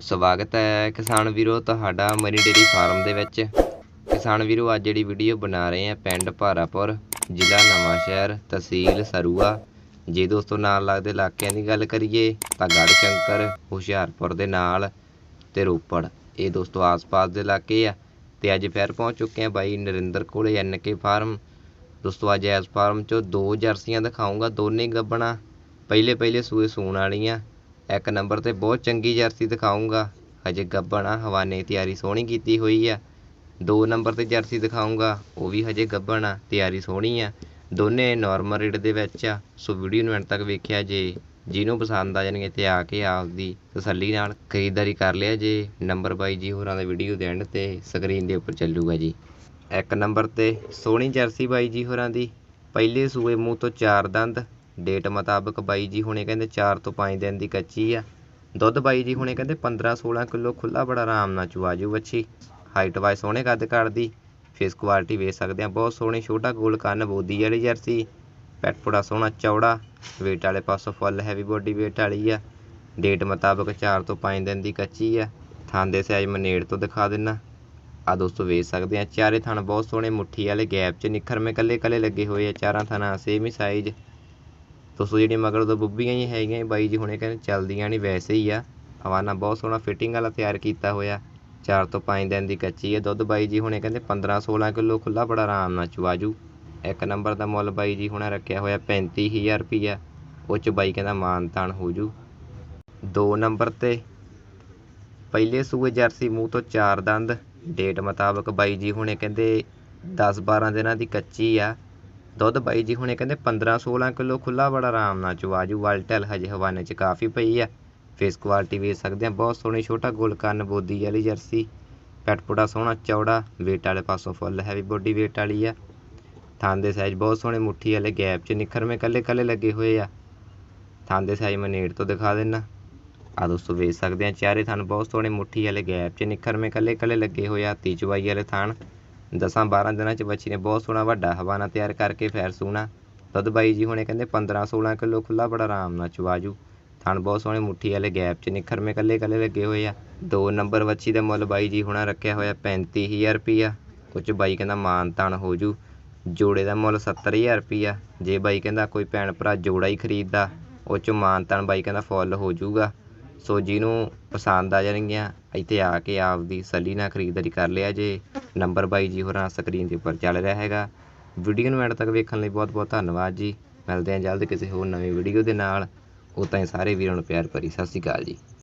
ਸਵਾਗਤ ਹੈ ਕਿਸਾਨ ਵੀਰੋ, ਤੁਹਾਡਾ ਮਰੀ ਡੇਰੀ ਫਾਰਮ ਦੇ ਵਿੱਚ। ਕਿਸਾਨ ਵੀਰੋ, ਅੱਜ ਜਿਹੜੀ ਵੀਡੀਓ ਬਣਾ ਰਹੇ ਆ ਪਿੰਡ ਭਾਰਾਪੁਰ, ਜ਼ਿਲ੍ਹਾ ਨਵਾਂਸ਼ਹਿਰ ਤਹਿਸੀਲ ਸਰੂਆ। ਜੇ ਦੋਸਤੋ ਨਾਲ ਲੱਗਦੇ ਇਲਾਕਿਆਂ ਦੀ ਗੱਲ ਕਰੀਏ, ਤਾਂ ਗੜ੍ਹ ਸ਼ੰਕਰ ਹੁਸ਼ਿਆਰਪੁਰ ਦੇ ਨਾਲ ਤੇ ਰੋਪੜ। ਇਹ ਦੋਸਤੋ ਆਸ-ਪਾਸ ਦੇ ਇਲਾਕੇ ਆ। ਤੇ ਅੱਜ ਫਿਰ ਪਹੁੰਚ ਚੁੱਕੇ ਆ ਬਾਈ ਨਰਿੰਦਰ ਕੋਲੇ ਐਨਕੇ ਫਾਰਮ। ਦੋਸਤੋ, ਅੱਜ ਇਸ ਫਾਰਮ ਚੋਂ ਦੋ ਜਰਸੀਆਂ ਦਿਖਾਉਂਗਾ ਦੋਨੇ ਗੱਬਣਾ। ਪਹਿਲੇ ਪਹਿਲੇ ਸੂਏ ਸੂਣ ਵਾਲੀਆਂ। ਇੱਕ ਨੰਬਰ ਤੇ ਬਹੁਤ ਚੰਗੀ ਜਰਸੀ ਦਿਖਾਊਂਗਾ। ਹਜੇ ਗੱਬਣਾ ਹਵਾਨੇ ਤਿਆਰੀ ਸੋਹਣੀ ਕੀਤੀ ਹੋਈ ਆ। ਦੋ ਨੰਬਰ ਤੇ ਜਰਸੀ ਦਿਖਾਊਂਗਾ, ਉਹ ਵੀ ਹਜੇ ਗੱਬਣਾ, ਤਿਆਰੀ ਸੋਹਣੀ ਆ। ਦੋਨੇ ਨੋਰਮਲ ਰੇਟ ਦੇ ਵਿੱਚ ਆ। ਸੋ ਵੀਡੀਓ ਨੂੰ ਐਂਡ ਤੱਕ ਵੇਖਿਆ ਜੇ। ਜਿਹਨੂੰ ਪਸੰਦ ਆ ਜਾਣਗੇ ਤੇ ਆ ਕੇ ਆਪਦੀ ਤਸੱਲੀ ਨਾਲ ਖਰੀਦਦਾਰੀ ਕਰ ਲਿਆ ਜੇ। ਨੰਬਰ ਬਾਈ ਜੀ ਹੋਰਾਂ ਦਾ ਵੀਡੀਓ ਦੇ ਐਂਡ ਤੇ ਸਕਰੀਨ ਦੇ ਉੱਪਰ ਚੱਲੂਗਾ ਜੀ। ਇੱਕ ਨੰਬਰ ਤੇ ਸੋਹਣੀ ਜਰਸੀ ਬਾਈ ਜੀ ਹੋਰਾਂ ਦੀ। ਪਹਿਲੇ ਸੂਏ ਮੂੰਹ ਤੋਂ ਚਾਰ ਦੰਦ ਡੇਟ ਮੁਤਾਬਕ ਬਾਈ ਜੀ ਹੁਣੇ ਕਹਿੰਦੇ 4 ਤੋਂ 5 ਦਿਨ ਦੀ ਕੱਚੀ ਆ। ਦੁੱਧ ਬਾਈ ਜੀ ਹੁਣੇ ਕਹਿੰਦੇ 15 16 ਕਿਲੋ ਖੁੱਲਾ ਬੜਾ ਆਰਾਮ ਨਾਲ ਚੁਆਜੂ ਵੱਛੀ। ਹਾਈਟ ਵਾਈਜ਼ ਸੋਹਣੇ ਕੱਦ ਕਰਦੀ ਫੇਸ ਕੁਆਲਿਟੀ ਵੇਖ ਸਕਦੇ ਆ। ਬਹੁਤ ਸੋਹਣੀ ਛੋਟਾ ਗੋਲ ਕੰਨ, ਬੋਦੀ ਵਾਲੀ ਜਰਸੀ। ਪੈਟ ਪੁੜਾ ਸੋਹਣਾ ਚੌੜਾ। ਵੇਟ ਵਾਲੇ ਪਾਸੋਂ ਫੁੱਲ ਹੈਵੀ ਬੋਡੀ ਵੇਟ ਵਾਲੀ ਆ। ਡੇਟ ਮੁਤਾਬਕ 4 ਤੋਂ 5 ਦਿਨ ਦੀ ਕੱਚੀ ਆ। ਥਾਂ ਦੇ ਸਾਈਜ਼ ਮਨੇੜ ਤੋਂ ਦਿਖਾ ਦਿੰਨਾ। ਆ ਦੋਸਤੋ ਵੇਖ ਸਕਦੇ ਆ, ਚਾਰੇ ਥਣ ਬਹੁਤ ਸੋਹਣੇ ਮੁੱਠੀ ਵਾਲੇ ਗੈਪ 'ਚ ਨਿਖਰਵੇਂ ਕੱਲੇ ਕੱਲੇ ਲੱਗੇ ਹੋਏ ਆ। ਚਾਰਾਂ ਥਣਾਂ ਸੇਮ ਹੀ ਸਾਈਜ਼ ਦੋਸਤੋ ਜਿਹੜੀ ਮਗਰ ਤੋਂ ਬੁੱਬੀਆਂ ਹੀ ਹੈਗੀਆਂ ਬਾਈ ਜੀ ਹੁਣੇ ਕਹਿੰਦੇ ਚੱਲਦੀਆਂ ਨਹੀਂ, ਵੈਸੇ ਹੀ ਆ। ਹਵਾਨਾ ਬਹੁਤ ਸੋਹਣਾ ਫਿਟਿੰਗ ਵਾਲਾ ਤਿਆਰ ਕੀਤਾ ਹੋਇਆ। 4 ਤੋਂ 5 ਦਿਨ ਦੀ ਕੱਚੀ ਹੈ ਦੁੱਧ, ਬਾਈ ਜੀ ਹੁਣੇ ਕਹਿੰਦੇ 15 16 ਕਿਲੋ ਖੁੱਲਾ ਬੜਾ ਆਰਾਮ ਨਾਲ ਚਵਾਜੂ ਇੱਕ ਨੰਬਰ ਦਾ ਮੁੱਲ ਬਾਈ ਜੀ ਹੁਣੇ ਰੱਖਿਆ ਹੋਇਆ 35000 ਰੁਪਈਆ। ਉਹ ਚ ਬਾਈ ਕਹਿੰਦਾ ਮਾਨ ਤਾਨ ਹੋ ਜੂ। ਦੋ ਨੰਬਰ ਤੇ ਪਹਿਲੇ ਸੂਏ ਜਰਸੀ ਮੂੰਹ ਤੋਂ ਚਾਰ ਦੰਦ। ਡੇਟ ਮੁਤਾਬਕ ਬਾਈ ਜੀ ਹੁਣੇ ਕਹਿੰਦੇ 10 12 ਦਿਨਾਂ ਦੀ ਕੱਚੀ ਆ। ਦੁੱਧ ਬਾਈ ਜੀ ਹੁਣੇ ਕਹਿੰਦੇ 15 16 ਕਿਲੋ ਖੁੱਲਾ ਬੜਾ ਆਰਾਮ ਨਾਲ ਚਵਾਜੂ ਵਾਲਟਲ ਹਜੇ ਹਵਾਨੇ 'ਚ ਕਾਫੀ ਪਈ ਆ। ਫੇਸ ਕੁਆਲਿਟੀ ਵੇਖ ਸਕਦੇ ਆ, ਬਹੁਤ ਸੋਹਣੀ ਛੋਟਾ ਗੋਲ ਕੰਨ ਬੋਦੀ ਵਾਲੀ ਜਰਸੀ ਪੈਟਪੂੜਾ ਸੋਹਣਾ ਚੌੜਾ, weight ਵਾਲੇ ਪਾਸੋਂ ਫੁੱਲ ਹੈਵੀ ਬੋਡੀ ਵੇਟ ਵਾਲੀ ਆ। ਥਾਂ ਦੇ ਸਾਈਜ਼ ਬਹੁਤ ਸੋਹਣੇ ਮੁੱਠੀ ਵਾਲੇ ਗੈਪ 'ਚ ਨਿਖਰਵੇਂ ਕੱਲੇ ਕੱਲੇ ਲੱਗੇ ਹੋਏ ਆ। ਥਾਂ ਦੇ ਸਾਈਜ਼ ਮੈਂ ਨੇੜ ਤੋਂ ਦਿਖਾ ਦਿੰਨਾ। ਆ ਦੋਸਤੋ ਵੇਖ ਸਕਦੇ ਆ ਚਾਰੇ ਥਾਂ ਬਹੁਤ ਸੋਹਣੇ ਮੁੱਠੀ ਵਾਲੇ ਗੈਪ 'ਚ ਨਿਖਰਵੇਂ ਕੱਲੇ ਕੱਲੇ ਲੱਗੇ ਹੋਏ ਆ ਤੀਜਵਾਈ ਵਾਲੇ ਥਾਂ। 10 12 ਦਿਨਾਂ 'ਚ ਵੱਛੀ ਨੇ ਬਹੁਤ ਸੋਹਣਾ ਵੱਡਾ ਹਵਾਨਾ ਤਿਆਰ ਕਰਕੇ ਫੈਰ ਸੂਣਾ। ਦੁੱਧ ਬਾਈ ਜੀ ਹੁਣੇ ਕਹਿੰਦੇ 15 16 ਕਿਲੋ ਖੁੱਲਾ ਬੜਾ ਆਰਾਮ ਨਾਲ ਚਵਾਜੂ। ਥਣ ਬਹੁਤ ਸੋਹਣੇ ਮੁੱਠੀ ਵਾਲੇ ਗੈਪ 'ਚ ਨਿਖਰਵੇਂ ਕੱਲੇ ਕੱਲੇ ਲੱਗੇ ਹੋਏ ਆ। ਦੋ ਨੰਬਰ ਵੱਛੀ ਦਾ ਮੁੱਲ ਬਾਈ ਜੀ ਹੁਣਾ ਰੱਖਿਆ ਹੋਇਆ 35000 ਰੁਪਿਆ ਕੁਝ ਬਾਈ ਕਹਿੰਦਾ ਮਾਨ ਤਾਨ ਹੋ ਜੂ ਜੋੜੇ ਦਾ ਮੁੱਲ 70000 ਰੁਪਿਆ ਜੇ ਬਾਈ ਕਹਿੰਦਾ ਕੋਈ ਭੈਣ ਭਰਾ ਜੋੜਾ ਹੀ ਖਰੀਦਦਾ, ਉਹ ਚ ਮਾਨ ਤਾਨ ਬਾਈ ਕਹਿੰਦਾ ਫੁੱਲ ਹੋ ਜੂਗਾ ਸੋ ਜਿਹਨੂੰ ਪਸੰਦ ਆ ਜਾਣਗੀਆਂ, ਇੱਥੇ ਆ ਕੇ ਆਪਦੀ ਸੱਲੀ ਨਾਲ ਖਰੀਦਦਾਰੀ ਕਰ ਲਿਆ ਜੇ। ਨੰਬਰ ਬਾਈ ਜੀ ਹੋਰਾਂ ਸਕਰੀਨ ਦੇ ਉੱਪਰ ਚੱਲ ਰਿਹਾ ਹੈਗਾ। ਵੀਡੀਓ ਨੂੰ ਐਂਡ ਤੱਕ ਵੇਖਣ ਲਈ ਬਹੁਤ ਬਹੁਤ ਧੰਨਵਾਦ ਜੀ। ਮਿਲਦੇ ਹਾਂ ਜਲਦ ਕਿਸੇ ਹੋਰ ਨਵੀਂ ਵੀਡੀਓ ਦੇ ਨਾਲ। ਉਹ ਤਾਂ ਸਾਰੇ ਵੀਰਾਂ ਨੂੰ ਪਿਆਰ ਭਰੀ ਸਤਿ ਸ਼੍ਰੀ ਅਕਾਲ ਜੀ।